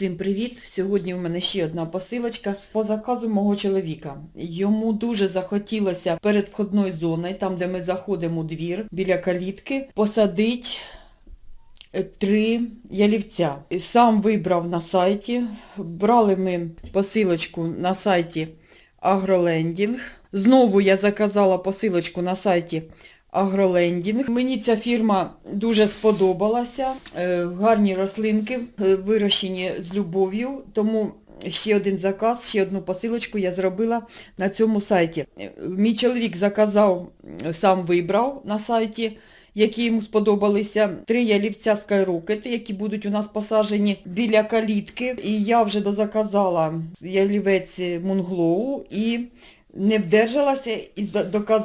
Всім привіт! Сьогодні у мене ще одна посилочка по заказу мого чоловіка. Йому дуже захотілося перед входною зоною, там де ми заходимо у двір, біля калітки, посадити е, три ялівця. Сам вибрав на сайті. Брали ми посилочку на сайті Агролендінг. Знову я заказала посилочку на сайті Агролендінг. Мені ця фірма дуже сподобалася. Е, Гарні рослинки, е, вирощені з любов'ю, тому ще один заказ, ще одну посилочку я зробила на цьому сайті. Е, Мій чоловік заказав, сам вибрав на сайті, які йому сподобалися. Три ялівця Skyrocket, які будуть у нас посаджені біля калітки. І я вже дозаказала ялівець Мунглоу і не вдержалася і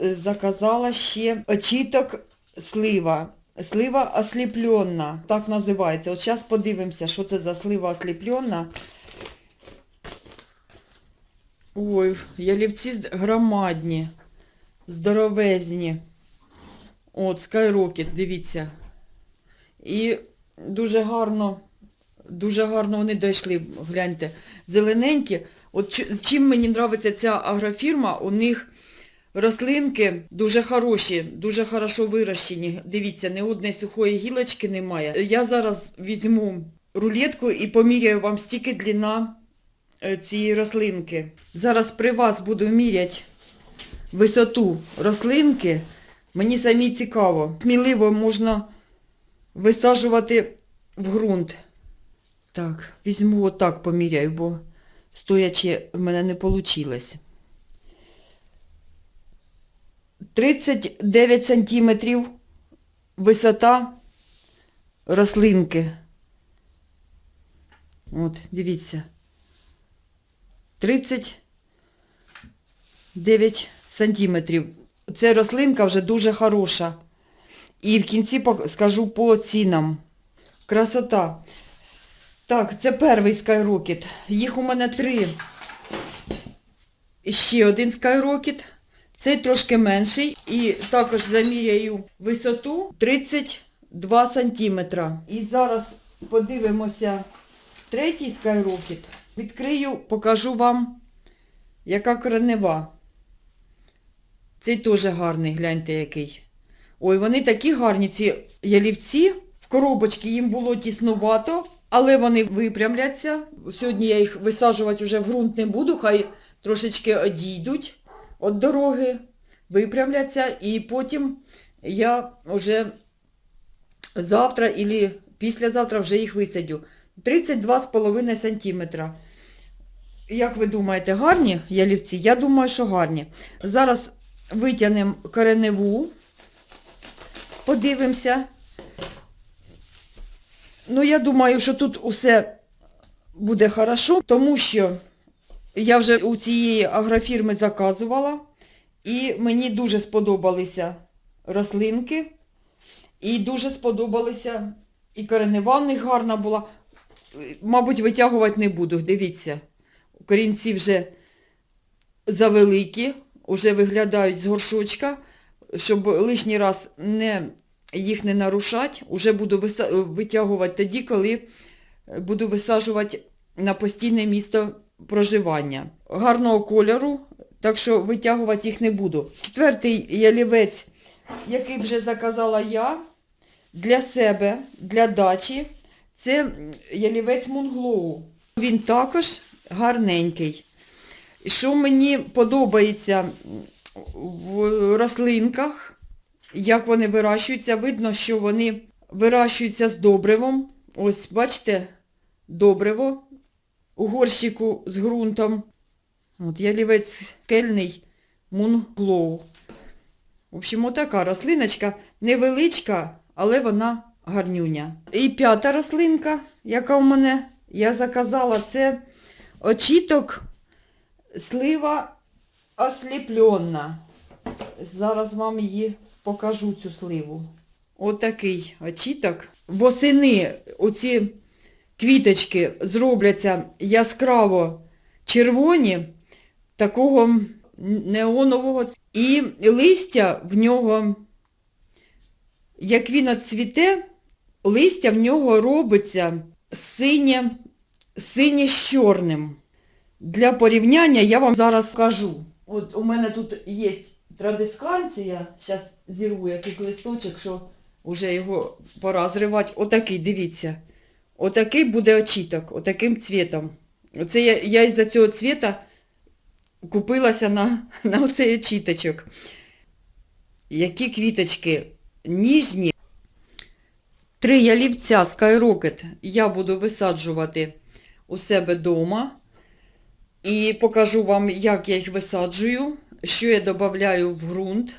заказала ще очіток слива. Слива осліплена, так називається. От зараз подивимося, що це за слива осліплена. Ой, ялівці громадні, здоровезні. От, Skyrocket, дивіться. І дуже гарно, дуже гарно вони дійшли, гляньте, зелененькі. От чим мені подобається ця агрофірма, у них рослинки дуже хороші, дуже хорошо вирощені. Дивіться, ні одної сухої гілочки немає. Я зараз візьму рулетку і поміряю вам стільки длина е, цієї рослинки. Зараз при вас буду міряти висоту рослинки. Мені самі цікаво. Сміливо можна висаджувати в ґрунт. Так, візьму отак поміряю, бо стоячи в мене не вийшло. 39 сантиметрів висота рослинки. От, дивіться. 39 сантиметрів. Ця рослинка вже дуже хороша. І в кінці скажу по цінам. Красота. Так, це перший Skyrocket. Їх у мене три. Ще один Skyrocket. Цей трошки менший. І також заміряю висоту 32 сантиметра. І зараз подивимося третій Skyrocket. Відкрию, покажу вам, яка коренева. Цей теж гарний, гляньте який. Ой, вони такі гарні, ці ялівці. В коробочці їм було тіснувато, але вони випрямляться. Сьогодні я їх висаджувати вже в ґрунт не буду, хай трошечки одійдуть від дороги, випрямляться, і потім я вже завтра або післязавтра вже їх висадю. 32,5 сантиметра. Як ви думаєте, гарні ялівці? Я думаю, що гарні. Зараз витягнемо кореневу, подивимося. Ну, я думаю, що тут усе буде хорошо, тому що я вже у цієї агрофірми заказувала, і мені дуже сподобалися рослинки, і дуже сподобалися, і коренева гарна була. Мабуть, витягувати не буду, дивіться. Корінці вже завеликі, вже виглядають з горшочка, щоб лишній раз не, їх не нарушати, вже буду витягувати тоді, коли буду висаджувати на постійне місто проживання. Гарного кольору, так що витягувати їх не буду. Четвертий ялівець, який вже заказала я для себе, для дачі, це ялівець Мунглоу. Він також гарненький. Що мені подобається в рослинках, як вони вирощуються, видно, що вони вирощуються з добривом. Ось, бачите, добриво у горщику з ґрунтом. От ялівець кельний Мунглоу. В общем, отака рослиночка невеличка, але вона гарнюня. І п'ята рослинка, яка у мене, я заказала, це очіток слива осліплена. Зараз вам її покажу, цю сливу. Отакий очіток. Восени оці квіточки зробляться яскраво червоні, такого неонового. І листя в нього, як він оцвіте, листя в нього робиться синє, синє з чорним. Для порівняння я вам зараз скажу. От у мене тут є традисканція, зараз зірву якийсь листочок, що вже його пора зривати. Отакий, дивіться. Отакий буде очіток, отаким цвітом. Оце я, я із-за цього цвіта купилася на, на оцей очіточок. Які квіточки ніжні. Три ялівця Skyrocket я буду висаджувати у себе вдома. І покажу вам, як я їх висаджую, що я додаю в ґрунт.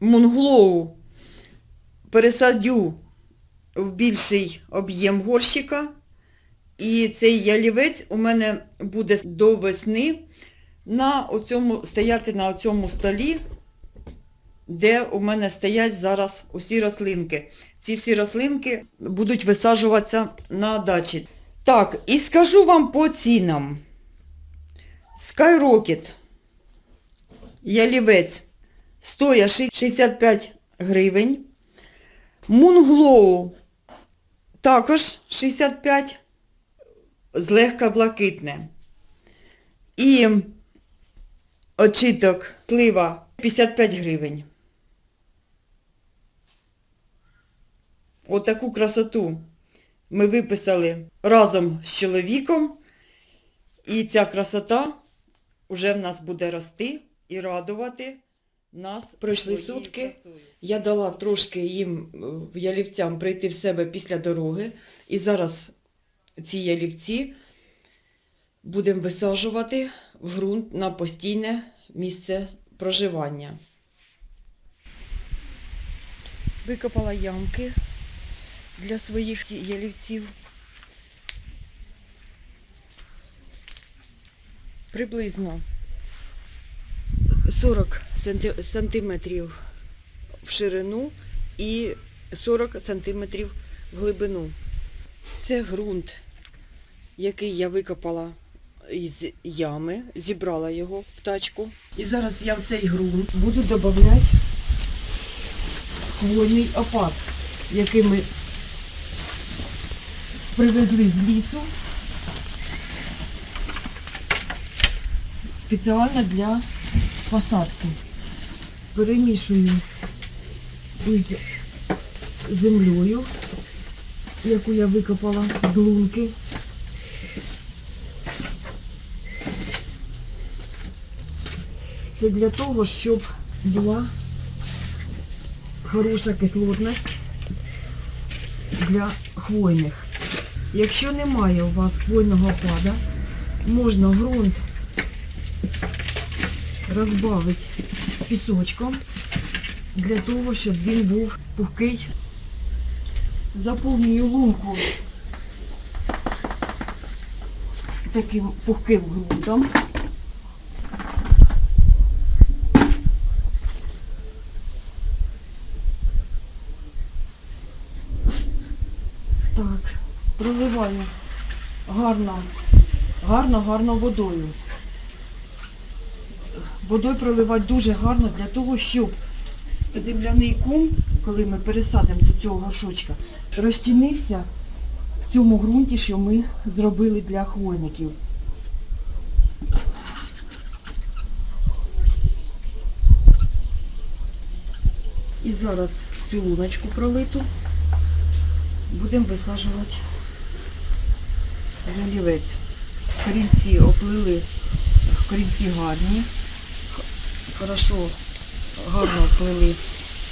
Мунглоу пересадю в більший об'єм горщика. І цей ялівець у мене буде до весни на оцьому, стояти на цьому столі, де у мене стоять зараз усі рослинки. Ці всі рослинки будуть висаджуватися на дачі. Так, і скажу вам по цінам. Skyrocket. Ялівець стоїть 65 гривень. Moonglow також 65 злегка блакитне. І очіток слива 55 гривень. Отаку красоту ми виписали разом з чоловіком. І ця красота вже в нас буде рости і радувати нас. Пройшли сутки. красою. Я дала трошки їм е, ялівцям прийти в себе після дороги. І зараз ці ялівці будемо висаджувати в ґрунт на постійне місце проживання. Викопала ямки для своїх ялівців. Приблизно 40 сантиметрів в ширину і 40 сантиметрів в глибину. Це ґрунт, який я викопала із ями, зібрала його в тачку. І зараз я в цей ґрунт буду додавати хвойний опад, який ми привезли з лісу спеціально для посадки. Перемішую із землею, яку я викопала з лунки. Це для того, щоб була хороша кислотність для хвойних. Якщо немає у вас хвойного опада, можна ґрунт розбавити пісочком для того, щоб він був пухкий. Заповнюю лунку таким пухким ґрунтом. Так, проливаю гарно, гарно, гарно водою. Водою проливати дуже гарно для того, щоб земляний кум, коли ми пересадимо до цього горшочка, розчинився в цьому ґрунті, що ми зробили для хвойників. І зараз цю луночку пролиту будемо висаджувати ялівець. Корінці оплили, корінці гарні, хорошо, гарно оплили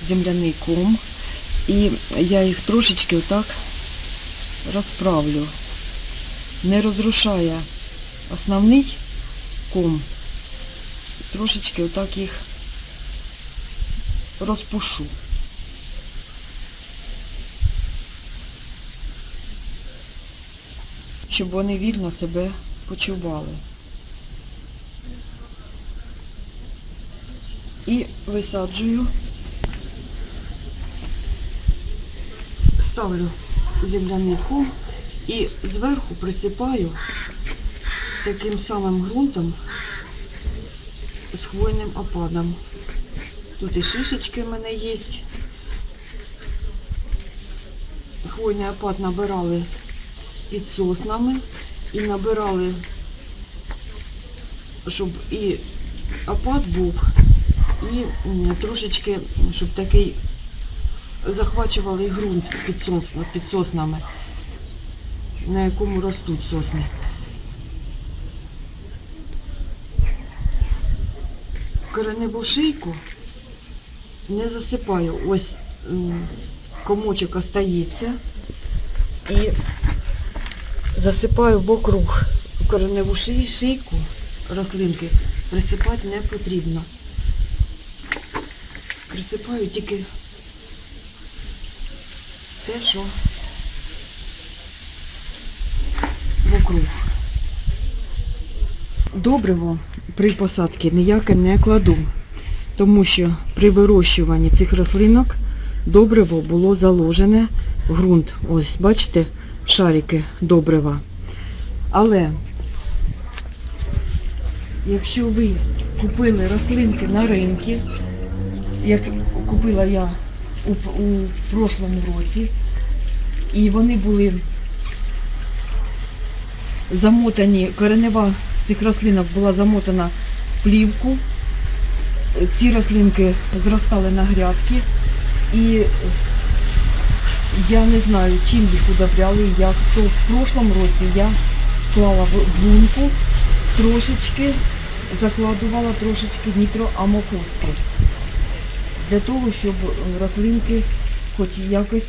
земляний ком. І я їх трошечки отак розправлю. Не розрушає основний ком. Трошечки отак їх розпушу. Щоб вони вільно себе почували. І висаджую. Ставлю земляний ком і зверху присипаю таким самим ґрунтом з хвойним опадом. Тут і шишечки в мене є. Хвойний опад набирали під соснами і набирали, щоб і опад був, і трошечки, щоб такий захвачували ґрунт під, сосна, під соснами, на якому ростуть сосни. Кореневу шийку не засипаю. Ось комочок остається і засипаю вокруг кореневу шийку рослинки. Присипати не потрібно. Присипаю тільки те, що вокруг. Добриво при посадці ніяке не кладу, тому що при вирощуванні цих рослинок добриво було заложене в ґрунт. Ось, бачите, шарики добрива. Але якщо ви купили рослинки на ринку, як купила я у, у прошлому році, і вони були замотані, коренева цих рослинок була замотана в плівку. Ці рослинки зростали на грядки. І я не знаю, чим їх удобряли, як. То в прошлому році я клала в бунку трошечки, закладувала трошечки нітроамофосфу. Для того, щоб рослинки хоч якось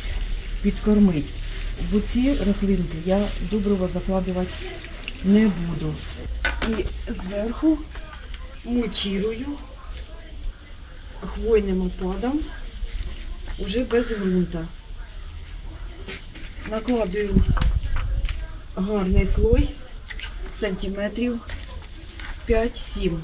підкормити. Бо ці рослинки я добриво закладувати не буду. І зверху мульчирую хвойним опадом уже без ґрунта. Накладую гарний слой сантиметрів 5-7.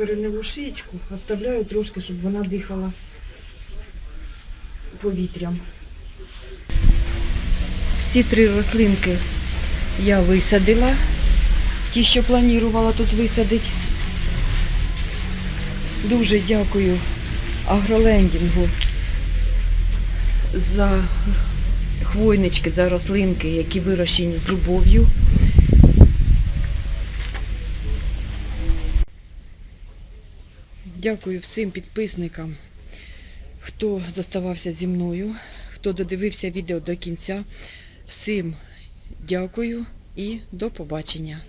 Кореневу шиєчку оставляю трошки, щоб вона дихала повітрям. Всі три рослинки я висадила, ті, що планувала тут висадити. Дуже дякую агролендінгу за хвойнички, за рослинки, які вирощені з любов'ю. Дякую всім підписникам, хто зоставався зі мною, хто додивився відео до кінця. Всім дякую і до побачення.